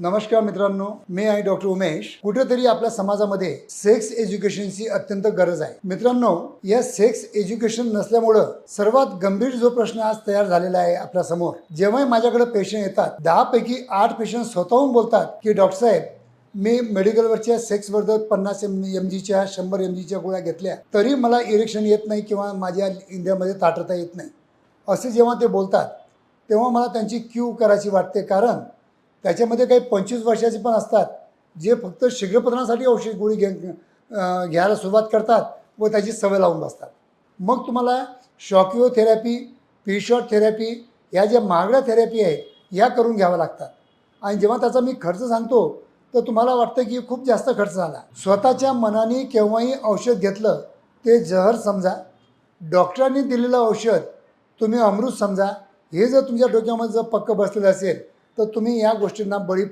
नमस्कार मित्रांनो मी आहे डॉक्टर उमेश. कुठेतरी आपल्या समाजामध्ये सेक्स एज्युकेशनची अत्यंत गरज आहे. मित्रांनो या सेक्स एज्युकेशन नसल्यामुळं सर्वात गंभीर जो प्रश्न आज तयार झालेला आहे आपल्यासमोर. जेव्हाही माझ्याकडे पेशंट येतात दहा पैकी आठ पेशंट स्वतःहून बोलतात की डॉक्टर साहेब मी मेडिकलवरच्या सेक्सवर पन्नास एम एम जीच्या शंभर एम जीच्या गोळ्या घेतल्या. तरी मला इरेक्शन येत नाही किंवा माझ्या इंडियामध्ये ताटता येत नाही. असे जेव्हा ते बोलतात तेव्हा मला त्यांची क्यू करायची वाटते. कारण त्याच्यामध्ये काही पंचवीस वर्षाचे पण असतात जे फक्त शीघ्रपतनासाठी औषध गोळी घे घ्यायला सुरुवात करतात व त्याची सवय लावून बसतात. मग तुम्हाला शॉकिओथेरपी पीशॉट थेरपी ह्या ज्या महागड्या थेरपी आहेत ह्या करून घ्याव्या लागतात. आणि जेव्हा त्याचा मी खर्च सांगतो तर तुम्हाला वाटतं की खूप जास्त खर्च झाला. स्वतःच्या मनाने केव्हाही औषध घेतलं ते जहर समजा. डॉक्टरांनी दिलेलं औषध तुम्ही अमृत समजा. हे जर तुमच्या डोक्यामध्ये जर पक्क बसलेलं असेल तर तुम्ही या गोष्टींना बळी